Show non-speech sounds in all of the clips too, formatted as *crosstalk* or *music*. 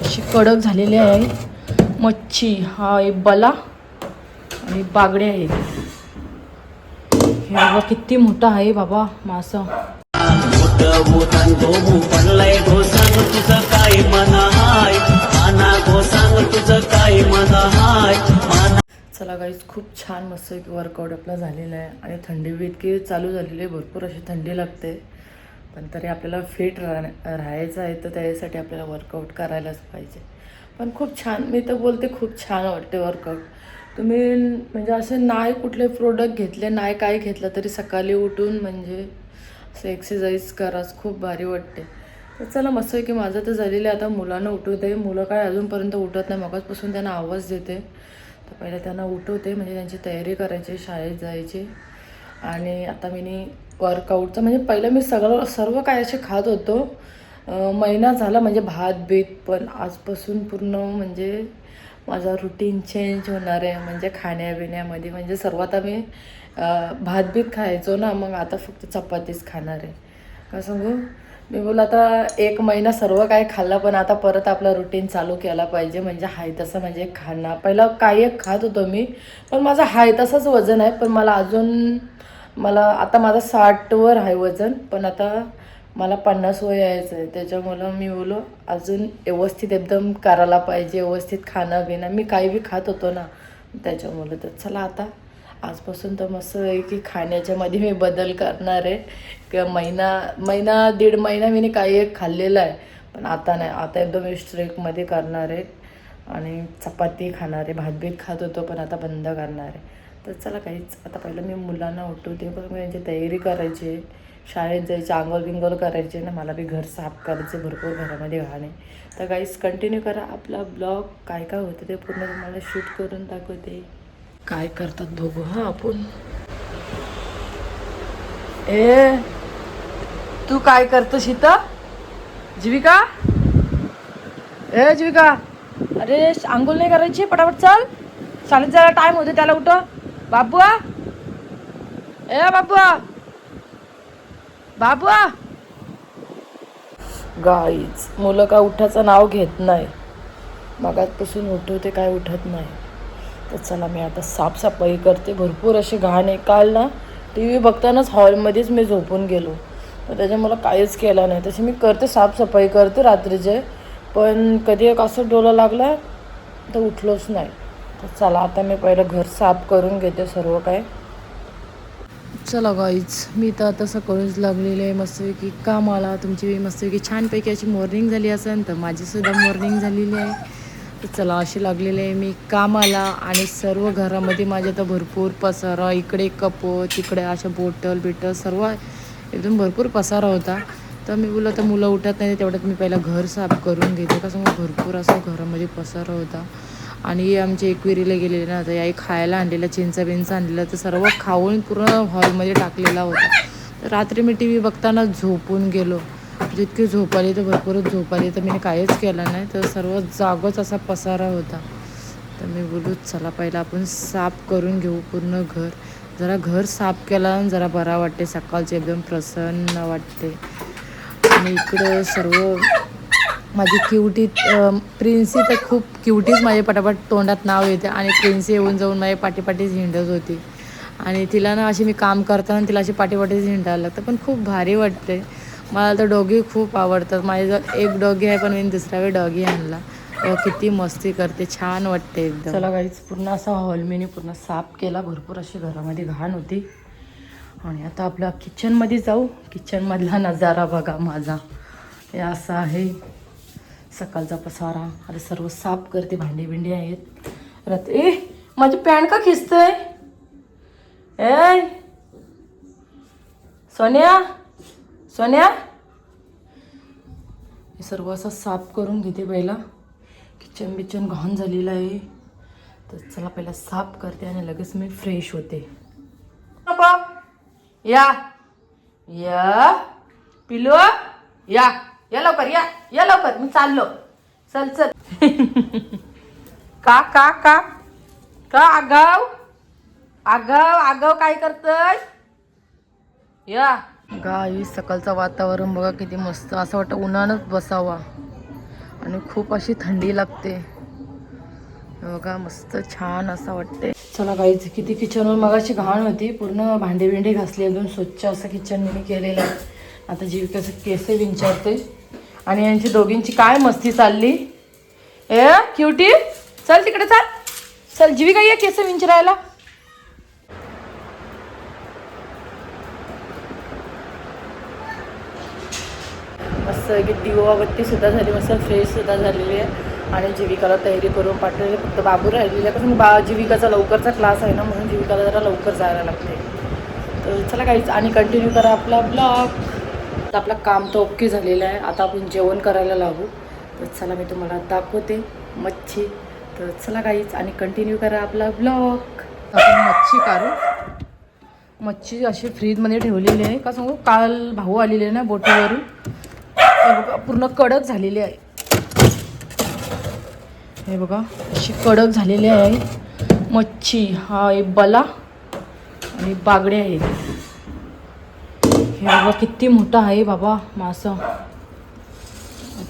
अशी कडक झालेली आहे मच्छी हा एक बला आणि बागडे आहेत. हे बाबा किती मोठा आहे बाबा मासा. काय हाय काय हाय चला गाईज खूप छान मस्त एक वर्कआउट आपला झालेला आहे आणि थंडी बी इतकी चालू झालेली आहे. भरपूर अशी थंडी लागते. पण तरी आपल्याला फिट राह राहायचं आहे तर त्याच्यासाठी आपल्याला वर्कआउट करायलाच पाहिजे. पण खूप छान मी तर बोलते खूप छान वाटते वर्कआउट तुम्ही म्हणजे असे नाही कुठले प्रोडक्ट घेतले नाही काय घेतलं तरी सकाळी उठून म्हणजे असं एक्सरसाइज कराच खूप भारी वाटते. तर चला मस्त आहे की माझं तर झालेलं आहे आता मुलांना उठवते. मुलं काय अजूनपर्यंत उठत नाही मगाचपासून त्यांना आवाज देते. तर पहिले त्यांना उठवते म्हणजे त्यांची तयारी करायची शाळेत जायची. आणि आता मी वर्कआउटचं म्हणजे पहिलं मी सगळं सर्व काय असे खात होतो. महिना झाला म्हणजे भात बीत पण आजपासून पूर्ण म्हणजे माझा रुटीन चेंज होणार आहे. म्हणजे खाण्यापिण्यामध्ये म्हणजे सर्वात आम्ही भात बीत खायचो ना मग आता फक्त चपातीच खाणार आहे. का सांगू? मी बोल आता एक महिना सर्व काय खाल्लं पण आता परत आपला रुटीन चालू केला पाहिजे. म्हणजे हाय तसं म्हणजे खाणं. पहिला काही एक खात होतो मी पण माझं हाय तसंच वजन आहे. पण मला अजून मला आता माझं साठवर आहे वजन पण आता मला पन्नास वय यायचं आहे त्याच्यामुळं मी बोलो अजून व्यवस्थित एकदम करायला पाहिजे व्यवस्थित खाणं पिणं मी काही बी खात होतो ना त्याच्यामुळं तर चला आता. आजपासून तर मस्त आहे की खाण्याच्यामध्ये मी बदल करणार आहे. किंवा महिना महिना दीड महिना मी काही एक खाल्लेलं आहे. पण आता नाही आता एकदम स्ट्रेकमध्ये करणार आहे. आणि चपाती खाणार आहे भातबीत खात होतो पण आता बंद करणार आहे. तर चला काहीच आता पहिलं मी मुलांना उठवते ते पण त्यांची तयारी करायची आहे. शाळेत जायची आंघोळ बिंगोल करायची ना मला बी घर साफ करायचं भरपूर घरामध्ये घाणे तर काहीच कंटिन्यू करा आपला ब्लॉग काय काय होतं ते पूर्ण तुम्हाला शूट करून दाखवते. काय करतात बघू हा आपण? ए तू काय करतो इथं? जीविका? ए जीविका? अरे आंघोळ नाही करायची पटापट चाल. चालत जायला टाइम होते त्याला उठ बाबुआ. ए बाबुआ. बाबुआ. गाईच मुलं का उठाचं नाव घेत नाही. मगातपासून उठवते काय उठत नाही. तर चला मी आता साफसफाई करते. भरपूर अशी घाण आहे काल ना. टी व्ही बघतानाच हॉलमध्येच मी झोपून गेलो. तर त्याच्यामुळं काहीच केलं नाही. तशी मी करते साफसफाई करते रात्रीचे. पण कधी एक असं डोलं लागलं तर उठलोच नाही. तर चला आता मी पहिलं घर साफ करून घेते सर्व काय चला गाईच मी तर आता सकाळीच लागलेले आहे मस्तपैकी काम आला तुमची मस्तपैकी छानपैकी अशी मॉर्निंग झाली असेल तर माझीसुद्धा मॉर्निंग झालेली आहे. तर चला अशी लागलेले आहे मी कामाला आणि सर्व घरामध्ये माझ्या तर भरपूर पसारा इकडे कप तिकडे अशा बोटल बिटल सर्व एकदम भरपूर पसारा होता. तर मी बोललं तर मुलं उठत नाही तेवढ्यात मी पहिला घर साफ करून घेते. कसं मग भरपूर असं घरामध्ये पसारा होता. आणि आमच्या एकविरीला गेलेले ना तर याही खायला आणलेलं चिंचा बिंचा आणलेला तर सर्व खाऊन पूर्ण हॉलमध्ये टाकलेला होता. तर रात्री मी टी व्ही बघताना झोपून गेलो. जितकी झोप आली तर भरपूरच झोप आली तर मी काहीच केलं नाही. तर सर्व जागोच असा पसारा होता. तर मी बोलू चला पहिला आपण साफ करून घेऊ पूर्ण घर. जरा घर साफ केला जरा बरा वाटते सकाळचे एकदम प्रसन्न वाटते. आणि इकडं सर्व माझी क्युटी प्रिन्सी तर खूप क्युटीच माझ्या पटापट तोंडात नाव येते आणि प्रिन्सी येऊन जाऊन माझ्या पाठीपाठीच हिंडत होती. आणि तिला ना अशी मी काम करताना तिला अशी पाठीपाठीच हिंडायला लागतं. पण खूप भारी वाटते. मला तर डॉगी खूप आवडतात. माझ्याजवळ एक डॉगी आहे पण मी दुसऱ्या वेळी डॉगी आणला. किती मस्ती करते. छान वाटते एकदम. चला काहीच पूर्ण असा हॉल मी पूर्ण साफ केला. भरपूर अशी घरामध्ये घाण होती. आणि आता आपल्या किचनमध्ये जाऊ. किचनमधला नजारा बघा माझा. हे असं आहे. सकाळचा पसारा. अरे सर्व साफ करते. भांडी भिंडी आहेत. रत ए माझी पॅन्ट का खिचतंय ए सोन्या? सोन्या? हे सर्व असं साफ करून घेते पहिला. किचन बिचन घाण झालेलं आहे. तर चला पहिला साफ करते आणि लगेच मी फ्रेश होते. या. या. पिलो. या. या लवकर या. या लवकर. मी चाललो. चल चल. *laughs* का का का? का आगाव? आगाव आगाव काय करतय? या. गाई सकाळचं वातावरण बघा किती मस्त. असं वाटतं उन्हानच बसावा. आणि खूप अशी थंडी लागते. बघा मस्त छान असं वाटते चला काहीच. किती किचनवर मगाशी घाण होती. पूर्ण भांडे बिंडे घासली एकदम स्वच्छ असं किचन मी केलेलं. आहे आता जीविकाचं केसे विंचारते. आणि यांची दोघींची काय मस्ती चालली? ए क्युटी चल तिकडे चाल. चल जीविका ये केस विंचरायला. मस्त की दिवाबत्ती सुद्धा झाली मस्त फ्रेश सुद्धा झालेली आहे. आणि जीविकाला तयारी करून पाठवली. फक्त बाबू राहिलेल्या कसं बा जीविकाचा लवकरचा क्लास आहे ना म्हणून जीविकाला जरा लवकर जायला लागते. तर चला काहीच आणि कंटिन्यू करा आपला ब्लॉग आपलं काम तर ओके झालेलं आहे. आता आपण जेवण करायला लागू. तर चला मी तुम्हाला दाखवते मच्छी. तर चला काहीच आणि कंटिन्यू करा आपला ब्लॉग आपण मच्छी काढू. मच्छी अशी फ्रीजमध्ये ठेवलेली आहे. का सांगू? काल भाऊ आलेले ना बोटीवरून. पूर्ण कडक झालेली आहे. हे बघा अशी कडक झालेली आहे. मच्छी हा एक बला आणि बागडे आहे. हे बघा किती मोठा आहे बाबा मासा.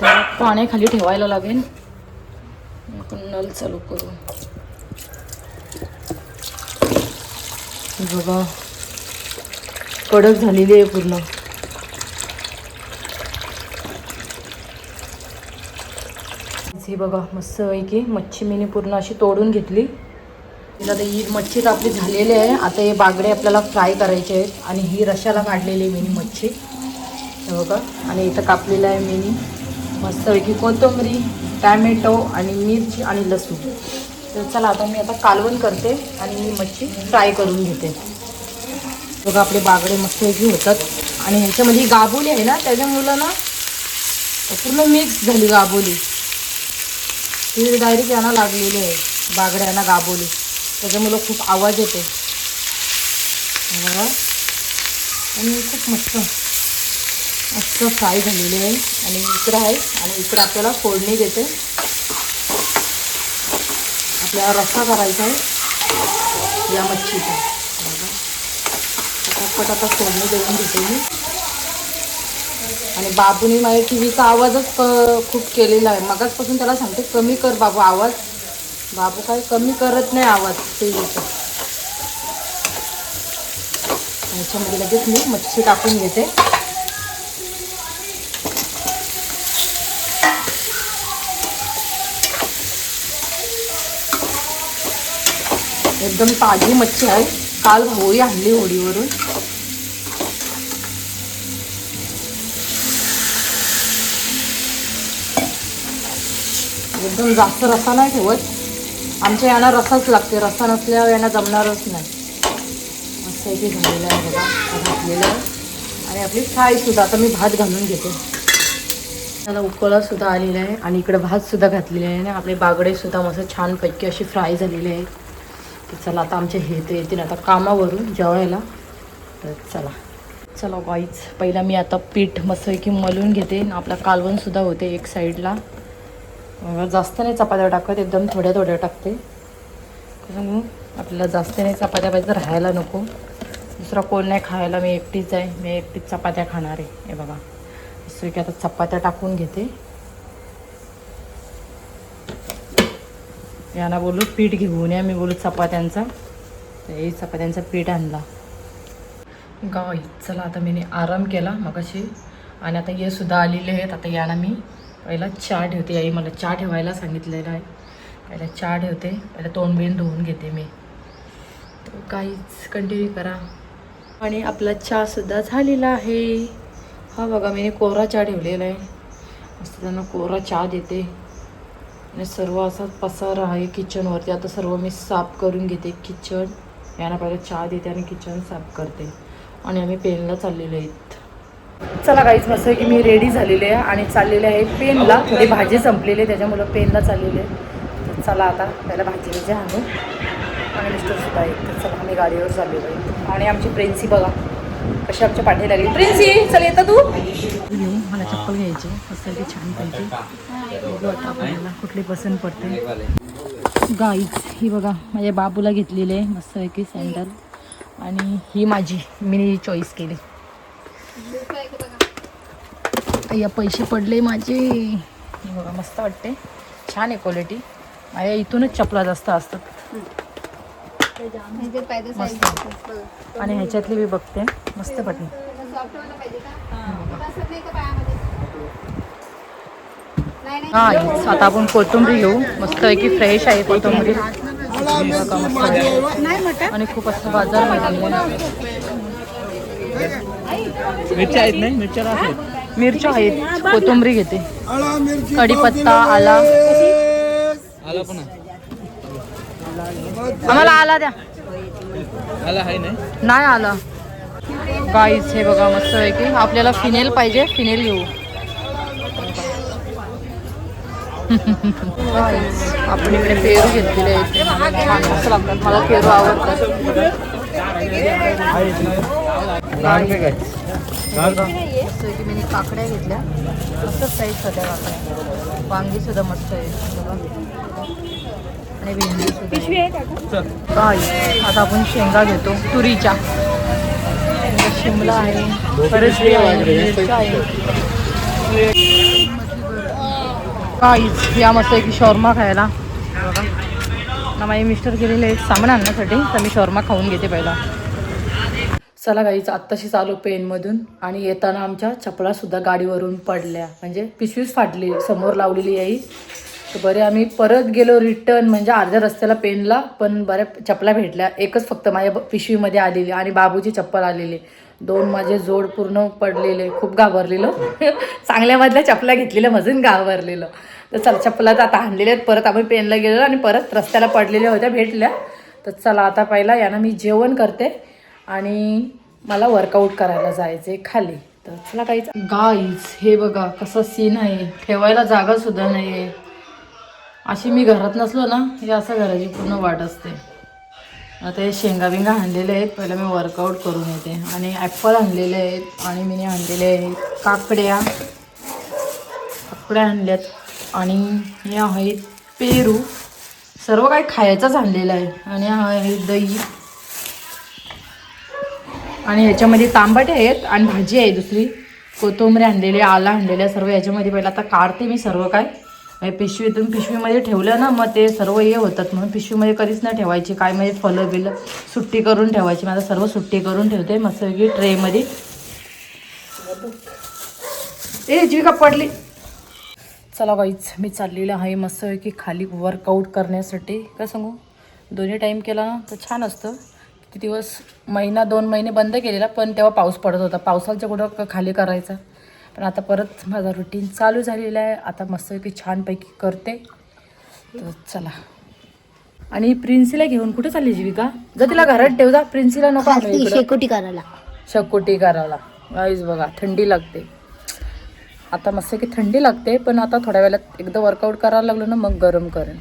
त्याला पाण्याखाली ठेवायला लागेल. आपण नल चालू करू. हे बघा कडक झालेली आहे पूर्ण. ही बघा मस्त की मच्छी मीने पूर्ण अशी तोडून घेतली. आता ही मच्छी तर आपली झालेली आहे. आता हे बागडे आपल्याला फ्राय करायचे आहेत आणि ही रशाला काढलेली आहे मिनी मच्छी. हे बघा आणि इथं कापलेलं आहे मिनी. मस्तपैकी कोथिंबरी टॅमॅटो आणि मिरची आणि लसूण. तर चला आता मी आता कालवण करते आणि ही मच्छी फ्राय करून घेते. बघा आपले बागडे मस्तपैकी होतात आणि ह्याच्यामध्ये गाबोली आहे ना त्याच्यामुळं ना पूर्ण मिक्स झाली गाबोली. ती डायरेक्ट यांना लागलेली आहे. बागड्यांना गाबोली. त्याच्यामुळं खूप आवाज येते आणि खूप मस्त. मस्त फ्राय झालेली आहे. आणि इकडं आहे. आणि इकडं आपल्याला फोडणी देते. आपल्याला रस्सा करायचा आहे. या मच्छीचा. पटापट आता फोडणी देऊन घेते मी. आणि बाबूने माझ्या टी व्हीचा आवाजच क- खूप केलेला आहे. मगाचपासून त्याला सांगते कमी कर बाबू आवाज. बाबू काय कमी करत नाही आवाज टी व्हीचा ह्याच्यामध्ये लगेच मी मच्छी टाकून घेते. एकदम ताजी मच्छी आहे. काल होळी आणली होळीवरून. एकदम जास्त रसा नाही ठेवत. आमच्या यांना रसाच लागते. रसा नसल्यावर यांना जमणारच नाही. मस्त इथे झालेलं आहे बघा. घातलेलं आहे. आणि आपली फ्रायसुद्धा आता मी भात घालून घेते. त्याला उकळासुद्धा आलेला आहे. आणि इकडे भातसुद्धा घातलेले आहे. आणि आपले बागडेसुद्धा मस्त छानपैकी अशी फ्राय झालेली आहे तर चला आता आमचे हे ते येतील आता कामावरून जेवायला. तर चला. चला वाईच पहिला मी आता पीठ मस्तपैकी मलून घेते. आपला कालवणसुद्धा होते एक साईडला जास्त नाही चपात्या टाकत एकदम थोड्या थोड्या टाकते. कसं आपल्याला जास्त नाही चपात्या पाहिजे राहायला नको. दुसरा कोण नाही खायला मी एकटीच आहे मी एकटीच चपात्या खाणार आहे. हे बघा असं की आता चपात्या टाकून घेते. यांना बोलू पीठ घेऊन या मी बोलू चपात्यांचा. तर हे चपात्यांचा पीठ आणला. गाय चला आता मी आराम केला मगाशी. आणि आता हे सुद्धा आलेले आहेत आता यांना मी पहिला चहा ठेवते आई मला चहा ठेवायला सांगितलेलं आहे. पहिला चहा ठेवते पहिला तोंड बिन धुवून घेते मी. तर काहीच कंटिन्यू करा. आणि आपला चहासुद्धा झालेला आहे. हा बघा मी कोरा चहा ठेवलेला आहे. मस्त त्यांना कोरा चहा देते. आणि सर्व असाच पसारा आहे किचनवरती आता सर्व मी साफ करून घेते किचन यांना पहिला चहा देते आणि किचन साफ करते. आणि आम्ही पेनला चाललेलो आहेत. चला काहीच मस्त आहे की मी रेडी झालेले आहे आणि चाललेले आहे पेनला. थोडी भाजी संपलेली आहे त्याच्यामुळं पेनला चाललेले आहे. तर चला आता त्याला भाजी म्हणजे आणू. आणि मिस्टर सुद्धा आहेत. तर चला आम्ही गाडीवर चाललेलो आहे. आणि आमची प्रिन्सी बघा कशी आमच्या पाठी लागली. प्रिन्सी चल येतं तू? घेऊ मला चप्पल घ्यायची मस्त की छान पाहिजे आता आपल्याला कुठली पसंत पडते. गाईच ही बघा माझ्या बाबूला घेतलेली आहे. मस्त की सँडल आणि ही माझी मी चॉईस केली. या पैसे पडले माझे. हे बघा मस्त वाटते. छान आहे क्वालिटी माझ्या इथूनच चपला जास्त असतात. म्हणजे मस्त. आणि ह्याच्यातली मी बघते. मस्त नाही हा. आता आपण कोथिंबरी घेऊ. मस्त आहे की फ्रेश आहे कोथिंबरी. आणि खूप असं बाजार मिरच्या आहेत नाही मिरच्या आहेत मिरच्या आहेत. कोथिंबरी घेते. कढीपत्ता आला. आला पण. आम्हाला आला द्या. आला आहे नाही नाही आला. गाईच हे बघा मस्त आहे की? आपल्याला फिनेल पाहिजे. फिनेल घेऊ. आपण इकडे पेरू घेतलेले आहेत. मला पेरू आवडतात. की मी काकड्या घेतल्या. मस्त साईज होत्या काकड्या. वांगी सुद्धा मस्त आहे. आणि भेंडी काय? आता आपण शेंगा घेतो. तुरीच्या. शिमला आहे. परत आहे काहीच या मस्त आहे की शॉर्मा खायला. बघा. ना माझे मिस्टर गेलेले सामान आणण्यासाठी तर मी शॉर्मा खाऊन घेते पहिला. चला गाईच आत्ताशीच आलो पेनमधून आणि येताना आमच्या चपलासुद्धा गाडीवरून पडल्या. म्हणजे पिशवीच फाटली समोर लावलेली आई तर बरे आम्ही परत गेलो रिटर्न म्हणजे अर्ध्या रस्त्याला पेनला पण बऱ्या चपला भेटल्या. एकच फक्त माझ्या पिशवीमध्ये आलेली आणि बाबूची चप्पल आलेली. दोन माझे जोड पूर्ण पडलेले खूप घाबरलेलं. *laughs* चांगल्यामधल्या चपला घेतलेल्या मजून घाबरलेलं. तर चला चपला तर आता आणलेल्या आहेत. परत आम्ही पेनला गेलो आणि परत रस्त्याला पडलेल्या होत्या भेटल्या. तर चला आता पहिला यांना मी जेवण करते. आणि मला वर्कआउट करायला जायचे खाली. तर चला काहीच गाईज हे बघा कसं सीन आहे. ठेवायला जागा सुद्धा नाही आहे अशी मी घरात नसलो ना हे असं घराची पूर्ण वाट असते. आता हे शेंगा बिंगा आणलेले आहेत. पहिलं मी वर्कआउट करून येते. आणि ॲपल आणलेले आहेत. आणि मी आणलेले आहेत. काकड्या. काकड्या आणल्यात. आणि हे आहेत पेरू. सर्व काही खायचंच आणलेलं आहे. आणि हा आहे दही. आणि ह्याच्यामध्ये तांबट आहेत आणि भाजी आहे दुसरी. कोथिंबरी आणलेली आला आणलेल्या सर्व याच्यामध्ये पहिलं आता काढते मी सर्व काय. पिशवीतून पिशवीमध्ये ठेवलं ना मग ते सर्व हे होतात म्हणून पिशवीमध्ये कधीच नाही ठेवायची. काय म्हणजे फलं बिलं सुट्टी करून ठेवायची. माझं सर्व सुट्टी करून ठेवते मस्त ट्रेमध्ये. ए जीविका पडली. चला बाईच मी चाललेलं आहे मस्त की खाली वर्कआउट करण्यासाठी. काय सांगू? दोन्ही टाईम केला ना तर छान असतं. किती दिवस महिना दोन महिने बंद केलेला पण तेव्हा पाऊस पडत होता. पावसाच्या कुठं खाली करायचा. पण आता परत माझा रुटीन चालू झालेला आहे. आता मस्त की छानपैकी करते. तर चला. आणि प्रिन्सीला घेऊन कुठे चालली जीविका? जर तिला घरात ठेव जा. प्रिन्सीला नको. शेकोटी करायला. शकुटी करायला. गाईज बघा थंडी लागते. आता मस्त की थंडी लागते पण आता थोड्या वेळात एकदा वर्कआउट करायला लागलो ना मग गरम करेन.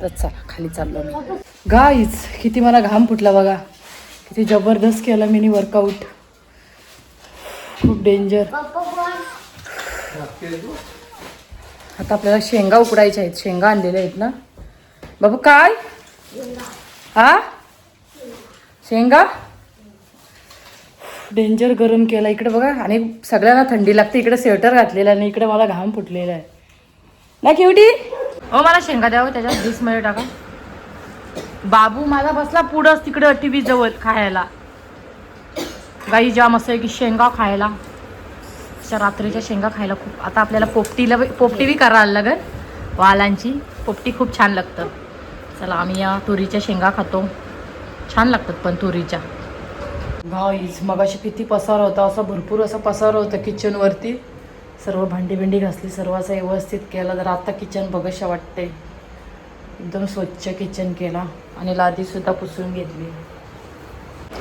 तर चला खाली चाललो मी. गाईच किती मला घाम फुटला बघा. किती जबरदस्त केलं मी वर्कआउट खूप डेंजर आता आपल्याला शेंगा उकडायच्या आहेत. शेंगा आणलेल्या आहेत ना. बाबा काय? हा शेंगा? डेंजर गरम केला इकडे बघा. आणि सगळ्यांना थंडी लागते. इकडे स्वेटर घातलेला आणि इकडे मला घाम फुटलेला आहे. ना किवटी हो मला शेंगा द्यावं हो. त्याच्यात डिशमध्ये टाका. बाबू माझा बसला पुढंच तिकडं टी व्ही जवळ खायला. गाई जाम असं आहे की शेंगा खायला. अशा रात्रीच्या शेंगा खायला खूप. आता आपल्याला पोपटीला पोपटी बी करायला लागेल. वालांची. पोपटी खूप छान लागतं. चला आम्ही या तुरीच्या शेंगा खातो. छान लागतात पण तुरीच्या. गाईज मगाशी किती पसार होता. असं भरपूर असं पसार होतं किचनवरती सर्व भांडी भिंडी घासली. सर्व असं व्यवस्थित केलं. तर आता किचन बघशा वाटते एकदम स्वच्छ किचन केला आणि लादीसुद्धा पुसून घेतली.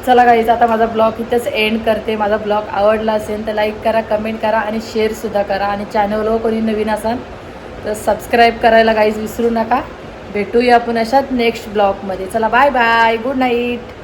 चला गाईज आता माझा ब्लॉग इथंच एंड करते. माझा ब्लॉग आवडला असेल तर लाईक करा कमेंट करा आणि शेअरसुद्धा करा. आणि चॅनलवर कोणी नवीन असाल तर सबस्क्राईब करायला गाईज विसरू नका. भेटूया आपण अशाच नेक्स्ट ब्लॉगमध्ये चला बाय बाय गुड नाईट